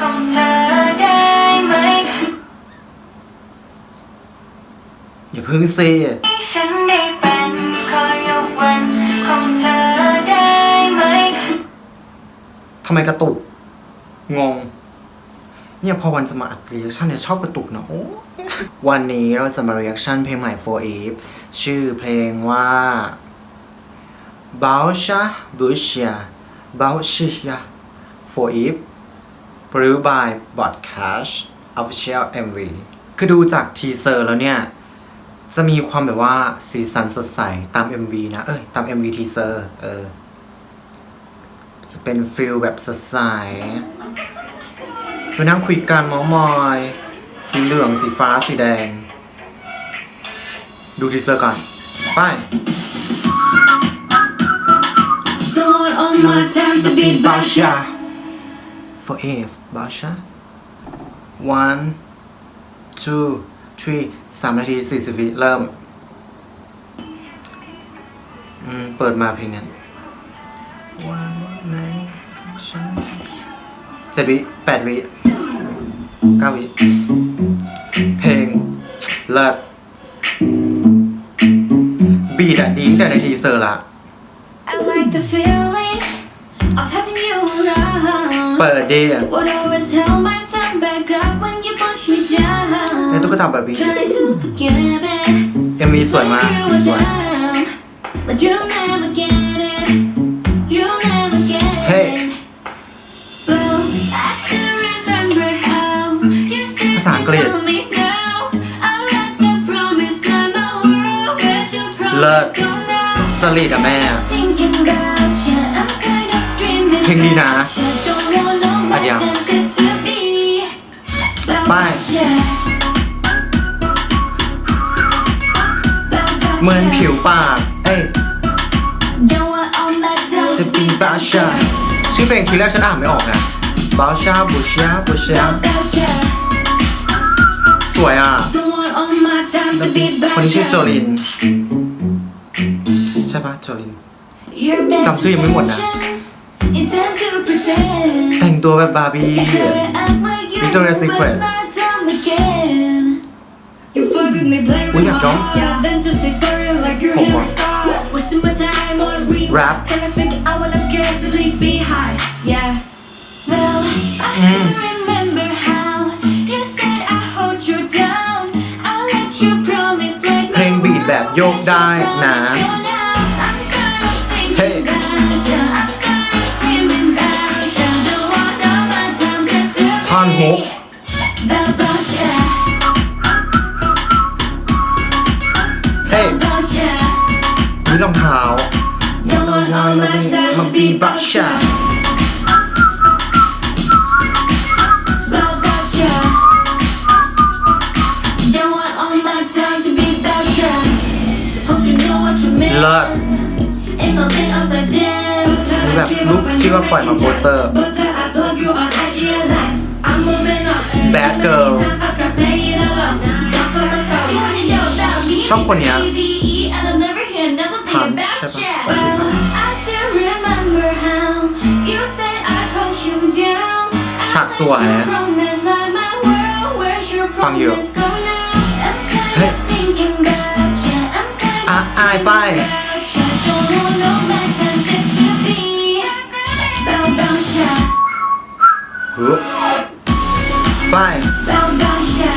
ของเธอได้ไหมอย่าพึ่งสิฉันได้เป็นคอยยกวันของเธอได้ไหม ทำไมกระตุก งง เนี่ยพอวันจะมาอัดรีแอคชั่นเนี่ยชอบกระตุกนะโอ้ยวันนี้เราจะมารีแอคชั่นเพลงใหม่ for Eve ชื่อเพลงว่า b a u s h a b u s h a b a u s h a for Eve produced by Broadcast Official MV คือดูจากทีเซอร์แล้วเนี่ย จะมีความแบบว่าสีสันสดใสตาม MV นะ เอ้ย ตาม MV ทีเซอร์เออ จะเป็นฟิลแบบสดใสฟิลนั่งคุยกันเมามอย สีเหลือง สีฟ้า สีแดง ดูทีเซอร์ก่อน ไป Don't want all my time to be b a back s h a for Eve b a s h a one two three สามนาทีสี่สิบวิเริ่ม อืม เปิดมาเพลงนั้น One night เจ็ดวิแปดวิเก้าวิ เพลงเลิศบีดอะดีแต่ในทีเซอร์ละ I like the feeling เปิดดีอะ Would always hold myself back up when you push me ใน down ตุ๊กตาแบบนี้ Try to forgive it เอ็มวีสวยมาก when สี you ส were วย down But you'll never get it You'll never get Hey. it Well, I still remember how you said ภาษาอังกฤษ you love me now I'll let you promise that my world where's your เลิศ promise go now สลีดอะแม่ Thinking about you, I'm tired of dreaming เพลงดีนะ เหมือนผิวปาก เอ้ย Don't want all that จะ time ปีบาชาชื่อเพลงทีแรกฉันอ่านไม่ออกนะบาชาบุชาบุชา about you. สวยอะ Don't want all my time to be คนนี้ชื่อ about โจ you. ลิน ใช่ปะโจลิน Your best จำชื่อยังไม่หมดนะ intentions intend to pretend. แต่งตัวแบบบาร์บี้ You try to act like you Victoria's know Secret. it's my time again. You fuck with me, play with Ui, my nhạc giống. heart. Yeah, then just say sorry like you're Khủng never à? start. Wasting my time on repeat. Rap. Trying to figure out what I'm scared to leave behind. Yeah. Well, I still remember how you said I hold you down. I let you promise like เพลงบีทแบบโยกได้นะ รองเท้ามาบีบาชา Don't want all my time to be about you. Hope you know what you missed. เลิศ Ain't nothing else I did. นี่แบบลุคที่ว่าปล่อยมาโปสเตอร์ But I plug you on IG a lot. I'm moving up. Bad girl Sometimes I try playing along. Not for my phone. You wanna know about me? ชอบคนเนี้ย Easy, and I'll never hear another thing Punch about ใช่ปะ you. เออชื่อ Punch I still remember how you said I'd hold you down. ฉากสวย I promise like my world. Where's your ฟังอยู่ promise go now? I'm เฮ้ย tired of thinking about you. I'm tired อะ of อายไป about you. Don't want no more chances to be about you. ฮึบไป About you.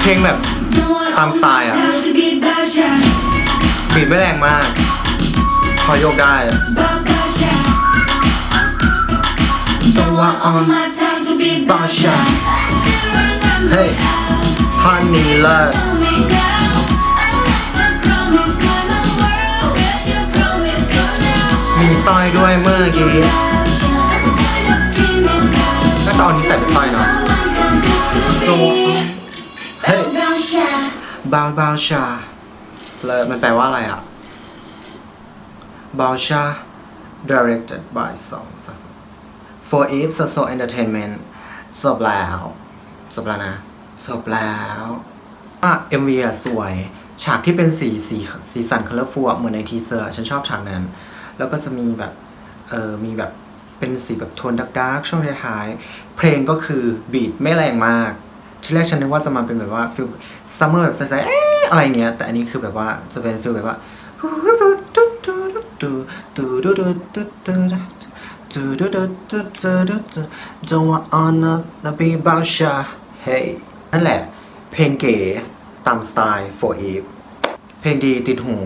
เพลงแบบ Don't want ตามสไตล์อะ บีบไม่แรงมาก พอโยกได้ About you. Don't want all my time to be about you เฮ้ยท่อนนี้เลิศมีสร้อยด้วยเมื่อกี้น่าจะเอานี้ใส่เป็นสร้อยเนาะตรงเฮ้ยบาวบาวชา เลิศมันแปลว่าอะไรอะบาวชา directed by Song for Eve Sasso Entertainment จบแล้วจบแล้วนะจบแล้วอะ MV อะสวย ฉากที่เป็นสีสีสีสันคัลเลอร์ฟูเหมือนในทีเซอร์ฉันชอบฉากนั้น แล้วก็จะมีแบบ เออมีแบบเป็นสีแบบโทนดักๆช่วงท้ายๆเพลงก็คือบีทไม่แรงมาก ที่แรกฉันนึกว่าจะมาเป็นแบบว่าฟิลซัมเมอร์แบบใสๆเอะไรเนี้ย แต่อันนี้คือแบบว่าจะเป็นฟิลแบบว่า Don't want on the be about shy Hey นั่นแหละ เพลงเก๋ตามสไตล์ for Eve เพลงดีติดหู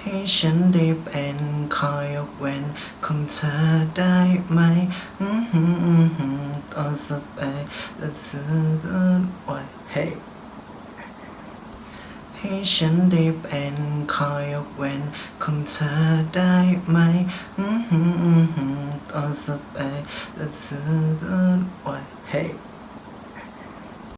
ให้ฉันได้เป็นคอยยกเว้นของเธอได้ไหมอือหืออือหือตอนสบายและเธอต้องไว้ Hey ให้ฉันได้เป็นคอยยกเว้นของเธอได้ไหมอือหืออือหือตอนสบายและเธอต้องไว้ Hey